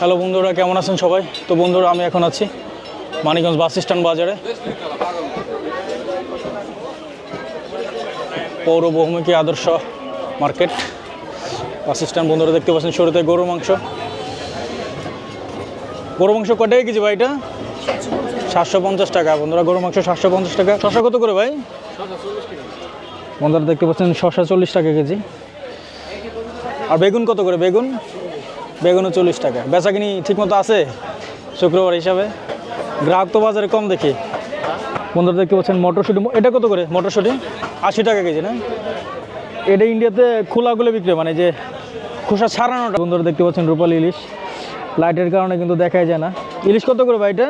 Hello বন্ধুরা, কেমন আছেন সবাই? তো বন্ধুরা, আমি এখন আছি মানিকগঞ্জ বাস স্ট্যান্ড বাজারে। পৌর বহুমুখী আদর্শ মার্কেট। বাস স্ট্যান্ড বন্ধুরা, দেখতে পাচ্ছেন শুরুতে গরু মাংস। গরু মাংস কয় টাকা কেজি ভাই এটা? সাতশো পঞ্চাশ টাকা। বন্ধুরা, গরু মাংস সাতশো পঞ্চাশ টাকা। শশা কত করে ভাই? বন্ধুরা, দেখতে পাচ্ছেন শশা চল্লিশ টাকা কেজি। আর বেগুন কত করে? বেগুন? বেগুনও চল্লিশ টাকা। বেচা কিনি ঠিকমতো আছে? শুক্রবার হিসাবে। গ্রাহক তো বাজারে কম দেখি। বন্ধুরা দেখতে পাচ্ছেন মটরশুঁটি। এটা কত করে মটরশুঁটি? আশি টাকা কেজি না? এটা ইন্ডিয়াতে খোলাগুলো বিক্রি মানে যে খোসা ছাড়ানোটা। বন্ধুরা দেখতে পাচ্ছেন রূপালি ইলিশ। লাইটের কারণে কিন্তু দেখাই যায় না। ইলিশ কত করে ভাই এটা?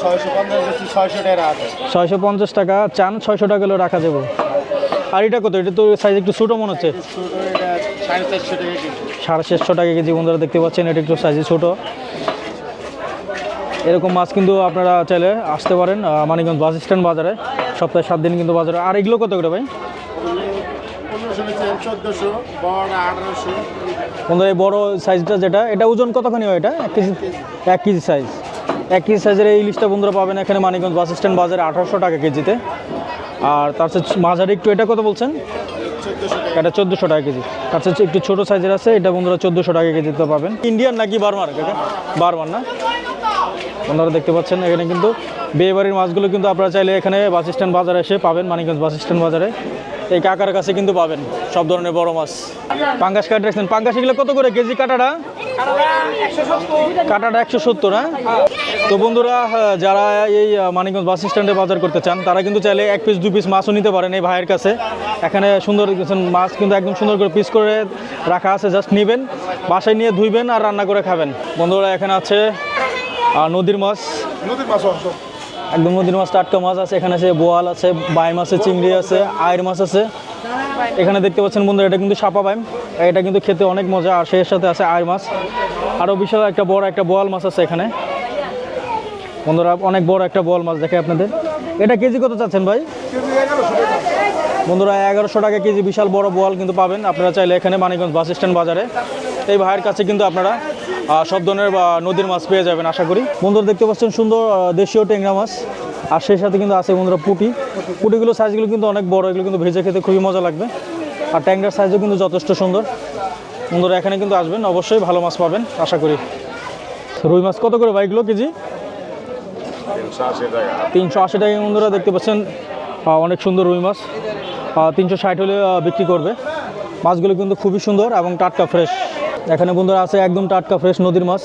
ছয়শো পঞ্চাশ ছয়শো টাকা ছয়শো পঞ্চাশ টাকা চান ছয়শো টাকা হলেও রাখা যাবে। আর এটা কত? এটা তো সাইজ একটু ছোটো মনে হচ্ছে। সাড়ে চারশো টাকা কেজি। বন্ধুরা দেখতে পাচ্ছেন এটা একটু সাইজে ছোটো। এরকম মাছ কিন্তু আপনারা চাইলে আসতে পারেন মানিকগঞ্জ বাস স্ট্যান্ড বাজারে। সপ্তাহে সাত দিন কিন্তু বাজারে। আর এগুলো কত করে ভাই? বন্ধুরা এই বড় সাইজটা যেটা এটা ওজন কতখানি হয় এটা? এক কেজি এক কেজি সাইজ এক কেজি সাইজের এই ইলিশটা বন্ধুরা পাবেন এখানে মানিকগঞ্জ বাস স্ট্যান্ড বাজারে আঠারোশো টাকা কেজিতে। আর তার সাথে মাঝারি একটু, এটা কত বলছেন? এটা চোদ্দোশো টাকা কেজি। তার সাথে একটু ছোটো সাইজের আছে, এটা বন্ধুরা চোদ্দোশো টাকা কেজিতে পাবেন। ইন্ডিয়ান নাকি বারমার, কাকা? বারমার না? বন্ধুরা দেখতে পাচ্ছেন, এখানে কিন্তু বিয়ে বাড়ির মাছগুলো কিন্তু আপনারা চাইলে এখানে বাস স্ট্যান্ড বাজারে এসে পাবেন, মানিকগঞ্জ বাস স্ট্যান্ড বাজারে। এই কাকার কাছে কিন্তু পাবেন সব ধরনের বড় মাছ। পাঙ্গাস কাঠ রাখছেন পাঙ্গাস এগুলো কত করে? কেজি কাটাটা? কাটাটা একশো সত্তর হ্যাঁ? তো বন্ধুরা যারা এই মানিকগঞ্জ বাস স্ট্যান্ডে বাজার করতে চান তারা কিন্তু চাইলে এক পিস দু পিস মাছও নিতে পারেন এই ভাইয়ের কাছে। এখানে সুন্দর মাছ কিন্তু একদম সুন্দর করে পিস করে রাখা আছে জাস্ট নেবেন বাসায় নিয়ে ধুইবেন আর রান্না করে খাবেন। বন্ধুরা এখানে আছে নদীর মাছ। নদীর মাছ একদম নদীর মাছ টাটকা মাছ আছে এখানে আছে বোয়াল আছে বাইম আছে চিংড়ি আছে আয়ের মাছ আছে। এখানে দেখতে পাচ্ছেন বন্ধুরা এটা কিন্তু সাপা বাইম এটা কিন্তু খেতে অনেক মজা আর সেই সাথে আছে আয়ের মাছ। আরও বিশাল একটা বড় একটা বোয়াল মাছ আছে এখানে। বন্ধুরা, অনেক বড় একটা বল মাছ দেখে আপনাদের। এটা কেজি কত চাচ্ছেন ভাই? বন্ধুরা, এগারোশো টাকা কেজি, বিশাল বড় বল কিন্তু পাবেন। আপনারা চাইলে এখানে মানিকগঞ্জ বাস স্ট্যান্ড বাজারে। এই ভাইয়ের কাছে কিন্তু আপনারা সব ধরনের, বা, নদীর মাছ পেয়ে যাবেন, আশা করি। বন্ধুরা, দেখতে পাচ্ছেন সুন্দর দেশীয় ট্যাংরা মাছ। আর সেই সাথে কিন্তু আছে বন্ধুরা পুটি। পুটিগুলো সাইজগুলো কিন্তু অনেক বড়, এগুলো কিন্তু ভেজে খেতে খুবই মজা লাগবে। আর ট্যাংরার সাইজও কিন্তু যথেষ্ট সুন্দর। বন্ধুরা, এখানে কিন্তু আসবেন, অবশ্যই ভালো মাছ পাবেন, আশা করি। রুই মাছ কত করে বাইকগুলো কেজি? তিনশো আশি টাকা। বন্ধুরা দেখতে পাচ্ছেন অনেক সুন্দর রুই মাছ। তিনশো ষাট হলে বিক্রি করবে। মাছগুলো কিন্তু খুবই সুন্দর এবং টাটকা ফ্রেশ। এখানে বন্ধুরা আছে একদম টাটকা ফ্রেশ নদীর মাছ।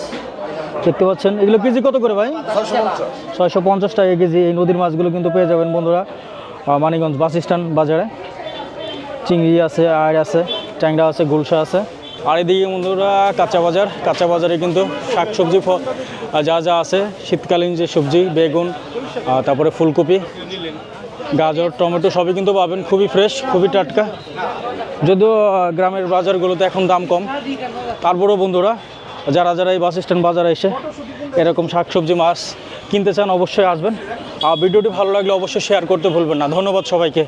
দেখতে পাচ্ছেন, এগুলো কেজি কত করে ভাই? ছয়শো পঞ্চাশ টাকা কেজি এই নদীর মাছগুলো কিন্তু পেয়ে যাবেন বন্ধুরা মানিগঞ্জ বাস স্ট্যান্ড বাজারে। চিংড়ি আছে, আড় আছে, ট্যাংরা আছে, গুলশা আছে। আর এদিকে বন্ধুরা কাঁচা বাজার, কাঁচা বাজারে কিন্তু শাকসবজি যা যা আছে, শীতকালীন যে সবজি, বেগুন তারপরে ফুলকপি, গাজর, টমেটো সবই কিন্তু পাবেন, খুবই ফ্রেশ খুবই টাটকা। যদিও গ্রামের বাজারগুলোতে এখন দাম কম। তারপরেও বন্ধুরা, যারা যারা এই বাস স্ট্যান্ড বাজারে এসে এরকম শাকসবজি, মাছ কিনতে চান, অবশ্যই আসবেন। আর ভিডিওটি ভালো লাগলে অবশ্যই শেয়ার করতে ভুলবেন না। ধন্যবাদ সবাইকে।